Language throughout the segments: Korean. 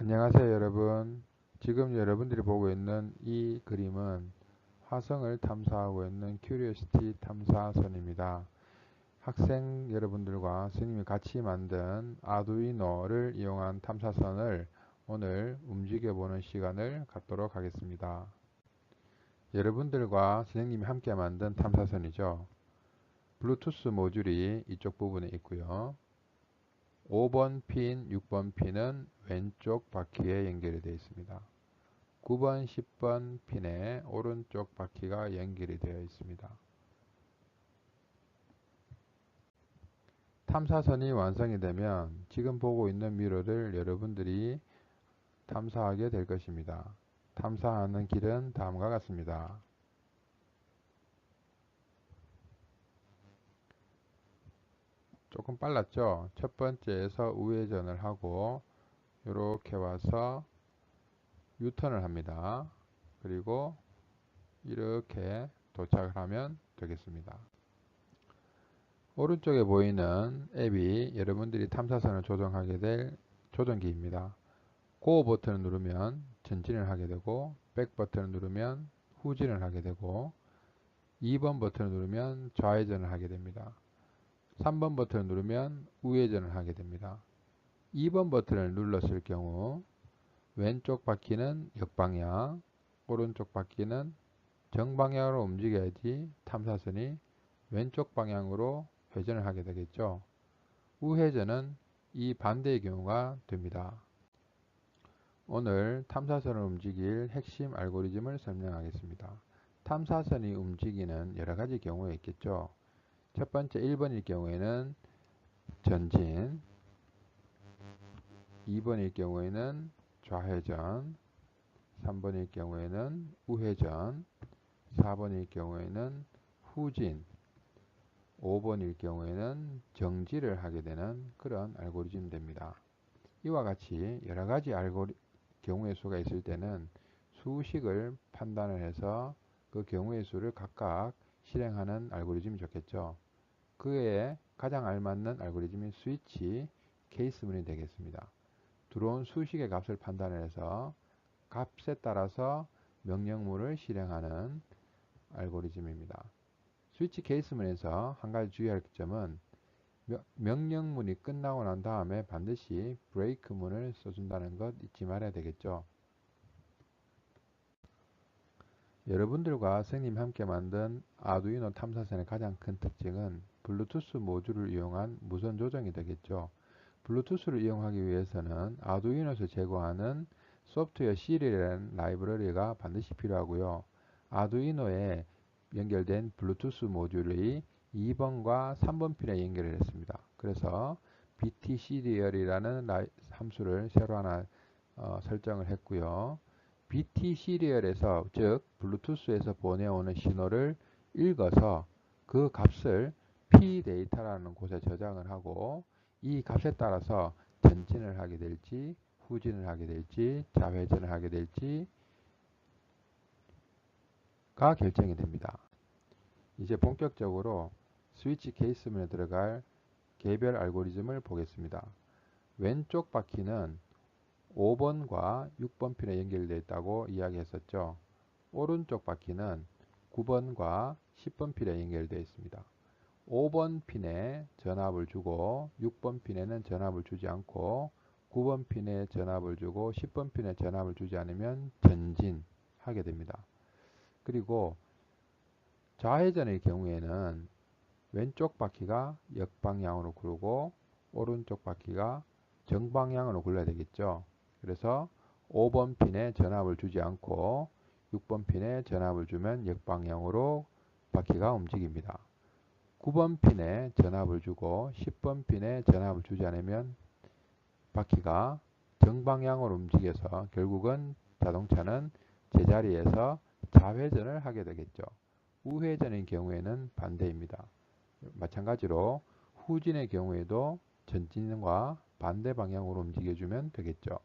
안녕하세요 여러분. 지금 여러분들이 보고 있는 이 그림은 화성을 탐사하고 있는 큐리오시티 탐사선입니다. 학생 여러분들과 선생님이 같이 만든 아두이노를 이용한 탐사선을 오늘 움직여 보는 시간을 갖도록 하겠습니다. 여러분들과 선생님이 함께 만든 탐사선이죠. 블루투스 모듈이 이쪽 부분에 있고요 5번 핀, 6번 핀은 왼쪽 바퀴에 연결이 되어 있습니다. 9번, 10번 핀에 오른쪽 바퀴가 연결이 되어 있습니다. 탐사선이 완성이 되면 지금 보고 있는 미러를 여러분들이 탐사하게 될 것입니다. 탐사하는 길은 다음과 같습니다. 조금 빨랐죠? 첫 번째에서 우회전을 하고 이렇게 와서 유턴을 합니다. 그리고 이렇게 도착을 하면 되겠습니다. 오른쪽에 보이는 앱이 여러분들이 탐사선을 조정하게 될 조정기입니다. 고 버튼을 누르면 전진을 하게 되고 백 버튼을 누르면 후진을 하게 되고 2번 버튼을 누르면 좌회전을 하게 됩니다 3번 버튼을 누르면 우회전을 하게 됩니다. 2번 버튼을 눌렀을 경우 왼쪽 바퀴는 역방향, 오른쪽 바퀴는 정방향으로 움직여야지 탐사선이 왼쪽 방향으로 회전을 하게 되겠죠. 우회전은 이 반대의 경우가 됩니다. 오늘 탐사선을 움직일 핵심 알고리즘을 설명하겠습니다. 탐사선이 움직이는 여러 가지 경우가 있겠죠. 첫 번째 1번일 경우에는 전진 2번일 경우에는 좌회전 3번일 경우에는 우회전 4번일 경우에는 후진 5번일 경우에는 정지를 하게 되는 그런 알고리즘 됩니다. 이와 같이 여러 가지 알고리 경우의 수가 있을 때는 수식을 판단을 해서 그 경우의 수를 각각 실행하는 알고리즘이 좋겠죠. 그에 가장 알맞는 알고리즘이 스위치 케이스 문이 되겠습니다. 들어온 수식의 값을 판단해서 값에 따라서 명령문을 실행하는 알고리즘입니다. 스위치 케이스문에서 한 가지 주의할 점은 명령문이 끝나고 난 다음에 반드시 브레이크문을 써준다는 것 잊지 말아야 되겠죠. 여러분들과 선생님 함께 만든 아두이노 탐사선의 가장 큰 특징은 블루투스 모듈을 이용한 무선 조정이 되겠죠. 블루투스를 이용하기 위해서는 아두이노에서 제공하는 소프트웨어 C라는 라이브러리가 반드시 필요하고요. 아두이노에 연결된 블루투스 모듈이 2번과 3번 핀에 연결을 했습니다. 그래서 BT 시리얼이라는 함수를 새로 하나 어, 설정을 했고요. BT 시리얼에서 즉 블루투스에서 보내오는 신호를 읽어서 그 값을 p 데이터라는 곳에 저장을 하고 이 값에 따라서 전진을 하게 될지 후진을 하게 될지 좌회전을 하게 될지가 결정이 됩니다. 이제 본격적으로 스위치 케이스문에 들어갈 개별 알고리즘을 보겠습니다. 왼쪽 바퀴는 5번과 6번 핀에 연결되어 있다고 이야기했었죠. 오른쪽 바퀴는 9번과 10번 핀에 연결되어 있습니다. 5번 핀에 전압을 주고 6번 핀에는 전압을 주지 않고 9번 핀에 전압을 주고 10번 핀에 전압을 주지 않으면 전진하게 됩니다. 그리고 좌회전의 경우에는 왼쪽 바퀴가 역방향으로 굴고 오른쪽 바퀴가 정방향으로 굴러야 되겠죠. 그래서 5번 핀에 전압을 주지 않고 6번 핀에 전압을 주면 역방향으로 바퀴가 움직입니다. 9번 핀에 전압을 주고 10번 핀에 전압을 주지 않으면 바퀴가 정방향으로 움직여서 결국은 자동차는 제자리에서 좌회전을 하게 되겠죠. 우회전의 경우에는 반대입니다. 마찬가지로 후진의 경우에도 전진과 반대 방향으로 움직여주면 되겠죠.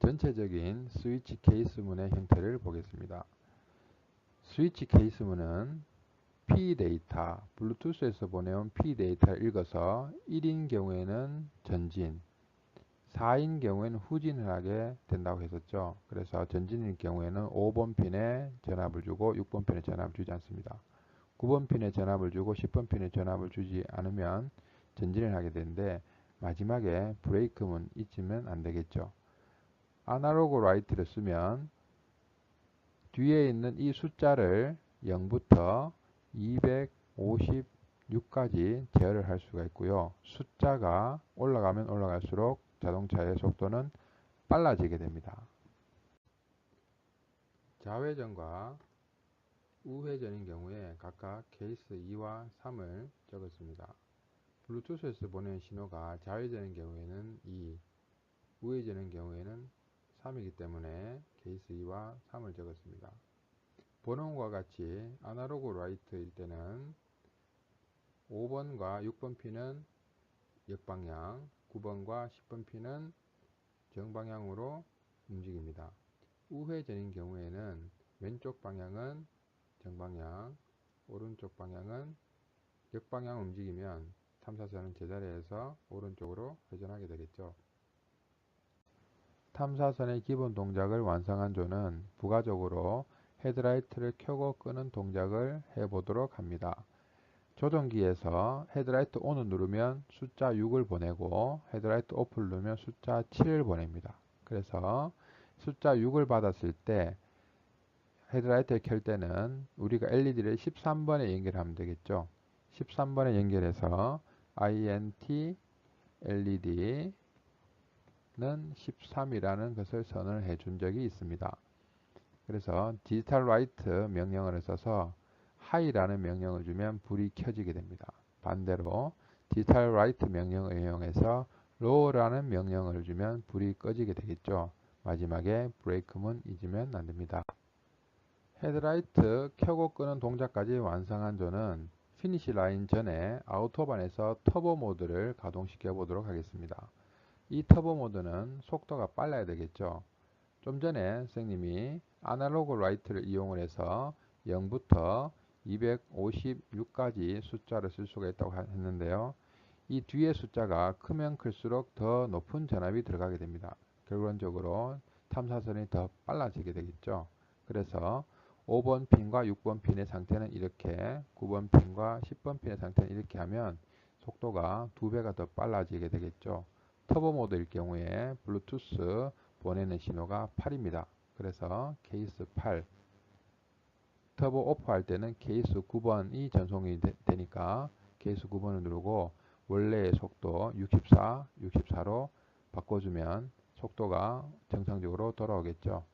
전체적인 스위치 케이스문의 형태를 보겠습니다. 스위치 케이스문은 P 데이터, 블루투스에서 보내온 P 데이터를 읽어서 1인 경우에는 전진, 4인 경우에는 후진을 하게 된다고 했었죠. 그래서 전진일 경우에는 5번 핀에 전압을 주고 6번 핀에 전압을 주지 않습니다. 9번 핀에 전압을 주고 10번 핀에 전압을 주지 않으면 전진을 하게 되는데 마지막에 브레이크문 잊으면 안 되겠죠. 아날로그 라이트를 쓰면 뒤에 있는 이 숫자를 0부터 256까지 제어를 할 수가 있고요. 숫자가 올라가면 올라갈수록 자동차의 속도는 빨라지게 됩니다. 좌회전과 우회전인 경우에 각각 케이스 2와 3을 적었습니다. 블루투스에서 보낸 신호가 좌회전인 경우에는 2, 우회전인 경우에는 3이기 때문에 케이스 2와 3을 적었습니다. 것과 같이 아날로그 라이트일 때는 5번과 6번 핀은 역방향, 9번과 10번 핀은 정방향으로 움직입니다. 우회전인 경우에는 왼쪽 방향은 정방향, 오른쪽 방향은 역방향 움직이면 탐사선은 제자리에서 오른쪽으로 회전하게 되겠죠. 탐사선의 기본 동작을 완성한 조는 부가적으로 헤드라이트를 켜고 끄는 동작을 해보도록 합니다. 조종기에서 헤드라이트 ON을 누르면 숫자 6을 보내고 헤드라이트 OFF를 누르면 숫자 7을 보냅니다. 그래서 숫자 6을 받았을 때 헤드라이트를 켤 때는 우리가 LED를 13번에 연결하면 되겠죠. 13번에 연결해서 INT LED는 13이라는 것을 선언해 준 적이 있습니다. 그래서 디지털 라이트 명령어를 써서 하이라는 명령을 주면 불이 켜지게 됩니다. 반대로 디지털 라이트 명령을 이용해서 로우라는 명령을 주면 불이 꺼지게 되겠죠. 마지막에 브레이크문 잊으면 안됩니다. 헤드라이트 켜고 끄는 동작까지 완성한 조는 피니시 라인 전에 아우토반에서 터보 모드를 가동시켜 보도록 하겠습니다. 이 터보 모드는 속도가 빨라야 되겠죠. 좀 전에 선생님이 아날로그 라이트를 이용을 해서 0부터 256까지 숫자를 쓸 수가 있다고 했는데요. 이 뒤에 숫자가 크면 클수록 더 높은 전압이 들어가게 됩니다. 결론적으로 탐사선이 더 빨라지게 되겠죠. 그래서 5번 핀과 6번 핀의 상태는 이렇게 9번 핀과 10번 핀의 상태는 이렇게 하면 속도가 두배가 더 빨라지게 되겠죠. 터보 모드일 경우에 블루투스 보내는 신호가 8입니다. 그래서 케이스 8 터보 오프 할 때는 케이스 9번이 전송이 되, 니까 케이스 9번을 누르고 원래의 속도 64, 64로 바꿔주면 속도가 정상적으로 돌아오겠죠.